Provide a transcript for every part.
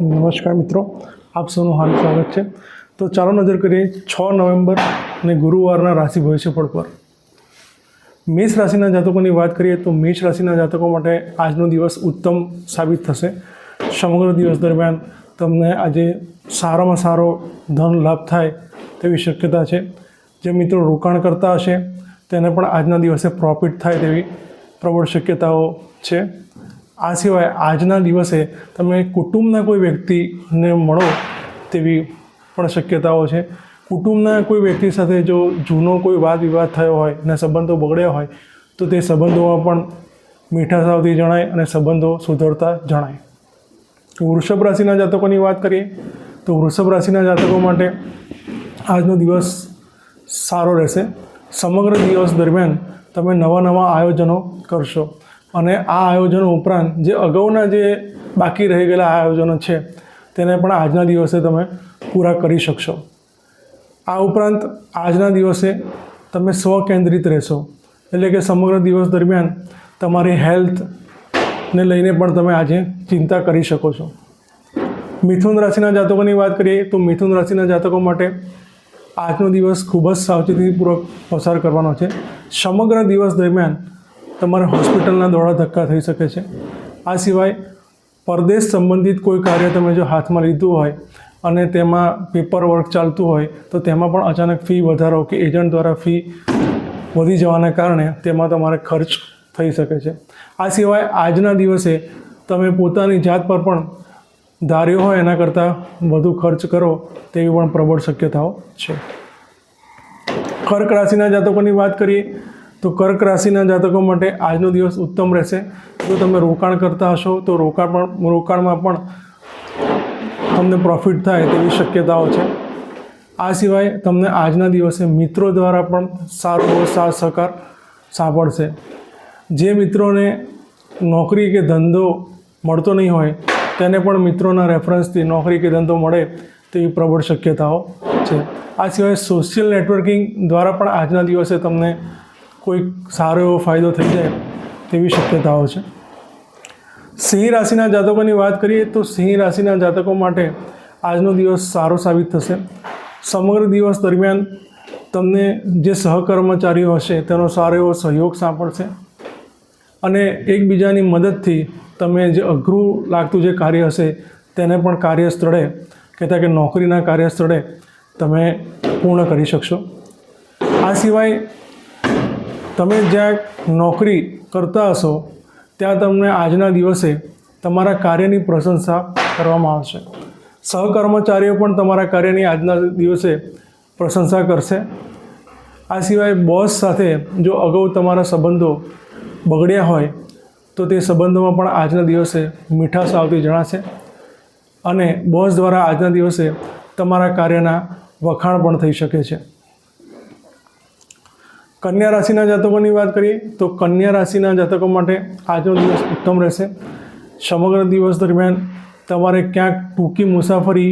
નમસ્કાર મિત્રો, આપ સૌનું હાર્દિક સ્વાગત છે. તો ચાલો નજર કરીએ છ નવેમ્બર અને ગુરુવારના રાશિ ભવિષ્યફળ પર. મેષ રાશિના જાતકોની વાત કરીએ તો મેષ રાશિના જાતકો માટે આજનો દિવસ ઉત્તમ સાબિત થશે. સમગ્ર દિવસ દરમિયાન તમને આજે સારામાં સારો ધન લાભ થાય તેવી શક્યતા છે. જે મિત્રો રોકાણ કરતા હશે, તેને પણ આજના દિવસે પ્રોફિટ થાય તેવી પ્રબળ શક્યતાઓ છે. આ સિવાય આજના દિવસે તમે કુટુંબના કોઈ વ્યક્તિને મળો તેવી પણ શક્યતાઓ છે. કુટુંબના કોઈ વ્યક્તિ સાથે જો જૂનો કોઈ વાદ વિવાદ થયો હોય અને સંબંધો બગડ્યા હોય, તો તે સંબંધોમાં પણ મીઠાશ આવતી જણાય અને સંબંધો સુધરતા જણાય. વૃષભ રાશિના જાતકોની વાત કરીએ, તો વૃષભ રાશિના જાતકો માટે આજનો દિવસ સારો રહેશે. સમગ્ર દિવસ દરમિયાન તમે નવા નવા આયોજનો કરશો. અને આ આયોજનો ઉપરાંત જે અગાઉના જે બાકી રહી ગયેલા આયોજનો છે, તેને પણ આજના દિવસે તમે પૂરા કરી શકશો. આ ઉપરાંત આજના દિવસે તમે સ્વકેન્દ્રિત રહેશો. એટલે કે સમગ્ર દિવસ દરમિયાન તમારી હેલ્થને લઈને પણ તમે આજે ચિંતા કરી શકો છો. મિથુન રાશિના જાતકોની વાત કરીએ, તો મિથુન રાશિના જાતકો માટે આજનો દિવસ ખૂબ જ સાવચેતીપૂર્વક પસાર કરવાનો છે. સમગ્ર દિવસ દરમિયાન તમારે હોસ્પિટલના દોડા ધક્કા થઈ શકે છે. આ સિવાય પરદેશ સંબંધિત કોઈ કાર્ય તમે જો હાથમાં લીધું હોય અને તેમાં પેપર વર્ક ચાલતું હોય, તો તેમાં પણ અચાનક ફી વધારો કે એજન્ટ દ્વારા ફી વધી જવાના કારણે તેમાં તમારે ખર્ચ થઈ શકે છે. આ સિવાય આજના દિવસે તમે પોતાની જાત પર પણ ધાર્યો હોય એના કરતાં વધુ ખર્ચ કરો તેવી પણ પ્રબળ શક્યતાઓ છે. કર્ક રાશિના જાતકોની વાત કરીએ તો કર્ક રાશિના જાતકો માટે આજનો દિવસ ઉત્તમ રહેશે. જો તમે રોકાણ કરતા હશો, તો રોકાણ પણ, રોકાણમાં પણ તમને પ્રોફિટ થાય તેવી શક્યતાઓ છે. આ સિવાય તમને આજના દિવસે મિત્રો દ્વારા પણ સારો એવો સાથ સહકાર સાંભળશે. જે મિત્રોને નોકરી કે ધંધો મળતો નહીં હોય, તેને પણ મિત્રોના રેફરન્સથી નોકરી કે ધંધો મળે તેવી પ્રબળ શક્યતાઓ છે. આ સિવાય સોશિયલ નેટવર્કિંગ દ્વારા પણ આજના દિવસે તમને કોઈક સારો એવો ફાયદો થઈ જાય તેવી શક્યતાઓ છે. સિંહ રાશિના જાતકોની વાત કરીએ તો સિંહ રાશિના જાતકો માટે આજનો દિવસ સારો સાબિત થશે. સમગ્ર દિવસ દરમિયાન તમને જે સહકર્મચારીઓ હશે તેનો સારો એવો સહયોગ સાંપડશે અને એકબીજાની મદદથી તમે જે અઘરું લાગતું જે કાર્ય હશે તેને પણ કાર્યસ્થળે કહેતા કે નોકરીના કાર્યસ્થળે તમે પૂર્ણ કરી શકશો. આ સિવાય તમે જ્યાં નોકરી કરતા હશો, ત્યાં તમને આજના દિવસે તમારા કાર્યની પ્રશંસા કરવામાં આવશે. સહકર્મચારીઓ પણ તમારા કાર્યની આજના દિવસે પ્રશંસા કરશે. આ સિવાય બોસ સાથે જો અગાઉ તમારા સંબંધો બગડ્યા હોય, તો તે સંબંધોમાં પણ આજના દિવસે મીઠાશ આવતી જણાશે અને બોસ દ્વારા આજના દિવસે તમારા કાર્યના વખાણ પણ થઈ શકે છે. કન્યા રાશિના જાતકોની વાત કરીએ, તો કન્યા રાશિના જાતકો માટે આજનો દિવસ ઉત્તમ રહેશે. સમગ્ર દિવસ દરમિયાન તમારે ક્યાંક ટૂંકી મુસાફરી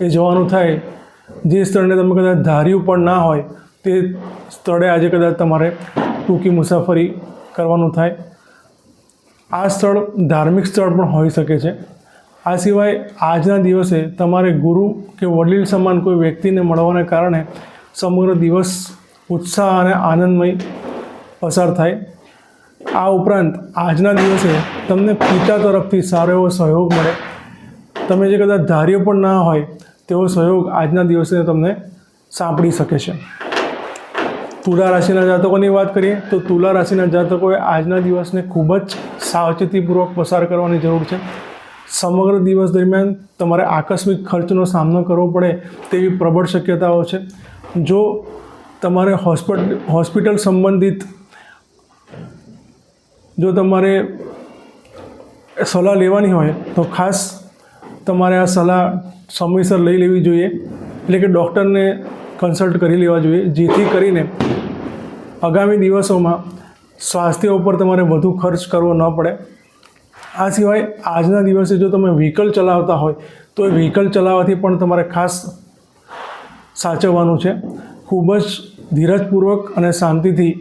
એ જવાનું થાય, જે સ્થળને તમે કદાચ ધાર્યું પણ ના હોય, તે સ્થળે આજે કદાચ તમારે ટૂંકી મુસાફરી કરવાનું થાય. આ સ્થળ ધાર્મિક સ્થળ પણ હોઈ શકે છે. આ સિવાય આજના દિવસે તમારે ગુરુ કે વડીલ સમાન કોઈ વ્યક્તિને મળવાને કારણે સમગ્ર દિવસ ઉત્સાહ અને આનંદમય પસાર થાય. આ ઉપરાંત આજના દિવસે તમને પિતા તરફથી સારો એવો સહયોગ મળે. તમે જે કદાચ ધાર્યો પણ ના હોય, તેવો સહયોગ આજના દિવસે તમને સાંપડી શકે છે. તુલા રાશિના જાતકોની વાત કરીએ, તો તુલા રાશિના જાતકોએ આજના દિવસને ખૂબ જ સાવચેતીપૂર્વક પસાર કરવાની જરૂર છે. સમગ્ર દિવસ દરમિયાન તમારે આકસ્મિક ખર્ચનો સામનો કરવો પડે તેવી પ્રબળ શક્યતાઓ છે. જો તમારે હોસ્પિટલ હોસ્પિટલ સંબંધિત જો તમારે સલાહ લેવાની હોય તો ખાસ તમારે આ સલાહ સમયસર લઈ લેવી જોઈએ. એટલે કે ડૉક્ટરને કન્સલ્ટ કરી લેવા જોઈએ, જેથી કરીને આગામી દિવસોમાં સ્વાસ્થ્ય ઉપર તમારે વધુ ખર્ચ કરવો ન પડે. આ સિવાય આજના દિવસે જો તમે વ્હીકલ ચલાવતા હોય, તો એ વ્હીકલ ચલાવવાથી પણ તમારે ખાસ સાચવવાનું છે. ખૂબ જ ધીરજપૂર્વક અને શાંતિથી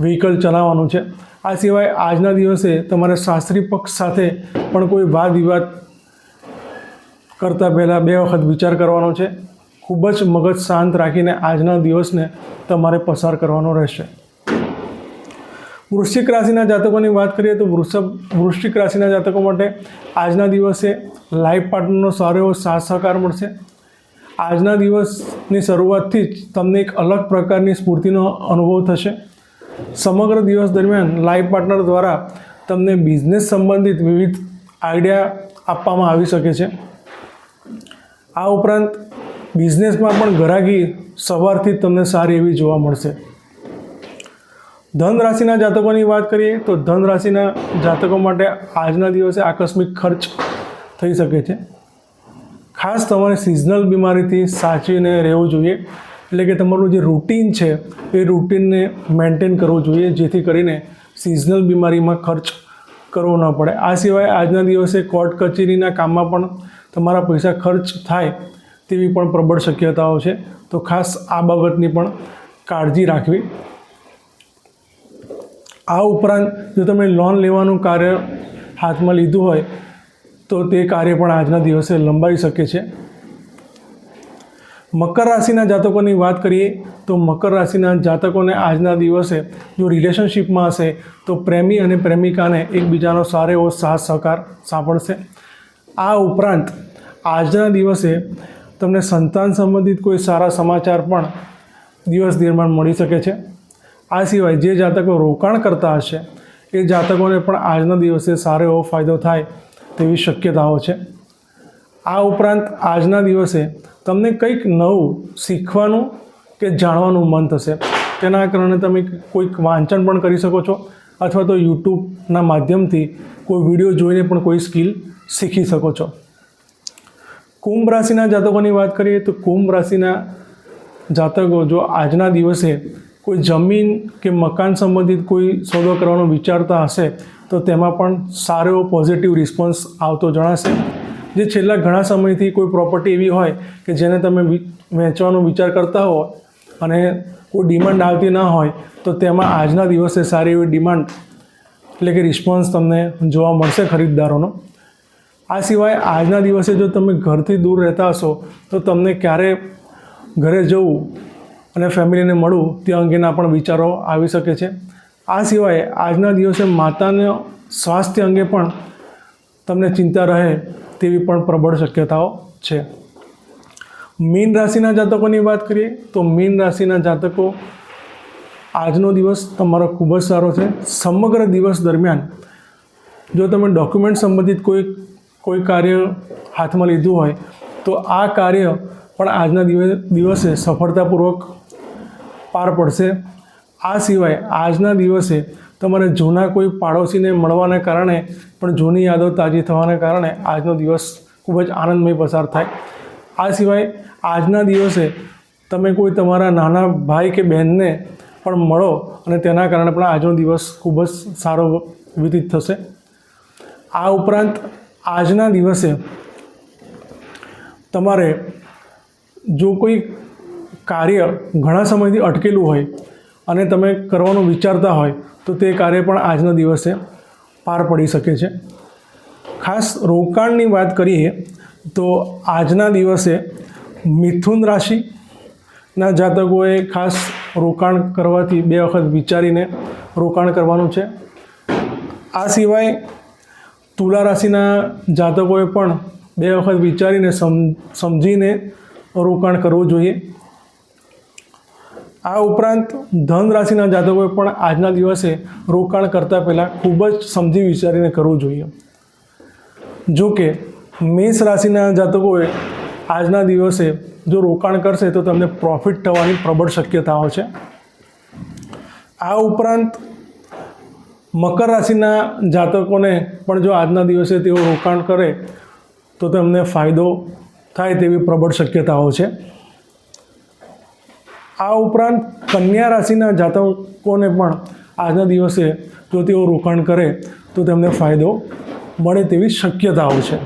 વ્હીકલ ચલાવવાનું છે. આ સિવાય આજના દિવસે તમારે શાસ્ત્રી પક્ષ સાથે પણ કોઈ વાદ વિવાદ કરતાં પહેલાં બે વખત વિચાર કરવાનો છે. ખૂબ જ મગજ શાંત રાખીને આજના દિવસને તમારે પસાર કરવાનો રહેશે. વૃશ્ચિક રાશિના જાતકોની વાત કરીએ તો વૃષભ, વૃશ્ચિક રાશિના જાતકો માટે આજના દિવસે લાઈફ પાર્ટનરનો સારો એવો સાથ સહકાર મળશે. આજના દિવસની શરૂઆતથી જ તમને એક અલગ પ્રકારની સ્ફૂર્તિનો અનુભવ થશે. સમગ્ર દિવસ દરમિયાન લાઈફ પાર્ટનર દ્વારા તમને બિઝનેસ સંબંધિત વિવિધ આઈડિયા આપવામાં આવી શકે છે. આ ઉપરાંત બિઝનેસમાં પણ ઘરાકી સવારથી તમને સારી એવી જોવા મળશે. ધન રાશિના જાતકોની વાત કરીએ તો ધન રાશિના જાતકો માટે આજના દિવસે આકસ્મિક ખર્ચ થઈ શકે છે. ખાસ તમારે સિઝનલ બીમારીથી સાચવીને રહેવું જોઈએ. એટલે કે તમારું જે રૂટીન છે, એ રૂટીનને મેન્ટેન કરવું જોઈએ, જેથી કરીને સિઝનલ બીમારીમાં ખર્ચ કરવો ન પડે. આ સિવાય આજના દિવસે કોર્ટ કચેરીના કામમાં પણ તમારા પૈસા ખર્ચ થાય તેવી પણ પ્રબળ શક્યતાઓ છે. તો ખાસ આ બાબતની પણ કાળજી રાખવી. આ ઉપરાંત જો તમે લોન લેવાનું કાર્ય હાથમાં લીધું હોય તો તે કાર્ય પણ આજના દિવસે લંબાઈ શકે છે. મકર રાશિના જાતકોની વાત કરીએ તો મકર રાશિના જાતકોને આજના દિવસે જો રિલેશનશિપમાં હશે તો પ્રેમી અને પ્રેમિકાને એકબીજાનો સારો એવો સાથ સહકાર સાંપડશે. આ ઉપરાંત આજના દિવસે તમને સંતાન સંબંધિત કોઈ સારા સમાચાર પણ દિવસ દરમિયાન મળી શકે છે. આ સિવાય જે જાતકો રોકાણ કરતા હશે એ જાતકોને પણ આજના દિવસે સારો એવો ફાયદો થાય તેવી શક્યતાઓ છે. આ ઉપરાંત આજના દિવસે તમને કંઈક નવું શીખવાનું કે જાણવાનું મન થશે. તેના કારણે તમે કોઈક વાંચન પણ કરી શકો છો અથવા તો યુટ્યુબના માધ્યમથી કોઈ વીડિયો જોઈને પણ કોઈ સ્કિલ શીખી શકો છો. કુંભ રાશિના જાતકોની વાત કરીએ તો કુંભ રાશિના જાતકો જો આજના દિવસે કોઈ જમીન કે મકાન સંબંધિત કોઈ સોદો કરવાનો વિચારતા હશે તો તેમાં પણ સારો એવો પોઝિટિવ રિસ્પોન્સ આવતો જણાશે. જે છેલ્લા ઘણા સમયથી કોઈ પ્રોપર્ટી એવી હોય કે જેને તમે વેચવાનો વિચાર કરતા હો અને કોઈ ડિમાન્ડ આવતી ના હોય, તો તેમાં આજના દિવસે સારી એવી ડિમાન્ડ એટલે કે રિસ્પોન્સ તમને જોવા મળશે ખરીદદારોનો. આ સિવાય આજના દિવસે જો તમે ઘરથી દૂર રહેતા હશો, તો તમને ક્યારે ઘરે જવું અને ફેમિલીને મળવું તે અંગેના પણ વિચારો આવી શકે છે. આ સિવાય આજના દિવસે માતાના સ્વાસ્થ્ય અંગે પણ તમને ચિંતા રહે તેવી પણ પ્રબળ શક્યતાઓ છે. મીન રાશિના જાતકોની વાત કરીએ તો મીન રાશિના જાતકો આજનો દિવસ તમારો ખૂબ જ સારો છે. સમગ્ર દિવસ દરમિયાન જો તમે ડોક્યુમેન્ટ સંબંધિત કોઈ કોઈ કાર્ય હાથમાં લીધું હોય તો આ કાર્ય પણ આજના દિવસે સફળતાપૂર્વક પાર પડશે. આ સિવાય આજના દિવસે તમારે જૂના કોઈ પાડોશીને મળવાને કારણે પણ જૂની યાદો તાજી થવાને કારણે આજનો દિવસ ખૂબ જ આનંદમય પસાર થાય. આ સિવાય આજના દિવસે તમે કોઈ તમારા નાના ભાઈ કે બહેનને પણ મળો અને તેના કારણે પણ આજનો દિવસ ખૂબ જ સારો વ્યતીત થશે. આ ઉપરાંત આજના દિવસે તમારે જો કોઈ કાર્ય ઘણા સમયથી અટકેલું હોય અને તમે કરવાનું વિચારતા હોય તો તે કાર્ય પણ આજના દિવસે પાર પડી શકે છે. ખાસ રોકાણની વાત કરીએ તો આજના દિવસે મિથુન રાશિના જાતકોએ ખાસ રોકાણ કરવાથી બે વખત વિચારીને રોકાણ કરવાનું છે. આ સિવાય તુલા રાશિના જાતકોએ પણ બે વખત વિચારીને સમ, સમજીને રોકાણ કરવું જોઈએ. આ ઉપરાંત ધન રાશિના જાતકોએ પણ આજના દિવસે રોકાણ કરતાં પહેલાં ખૂબ જ સમજી વિચારીને કરવું જોઈએ. જો કે મેષ રાશિના જાતકોએ આજના દિવસે જો રોકાણ કરશે તો તમને પ્રોફિટ થવાની પ્રબળ શક્યતાઓ છે. આ ઉપરાંત મકર રાશિના જાતકોને પણ જો આજના દિવસે તેઓ રોકાણ કરે તો તેમને ફાયદો થાય તેવી પ્રબળ શક્યતાઓ છે. આ ઉપરાંત કન્યા રાશિના જાતકોને પણ આજના દિવસે જો તેઓ રોકાણ કરે તો તેમને ફાયદો મળે તેવી શક્યતાઓ છે.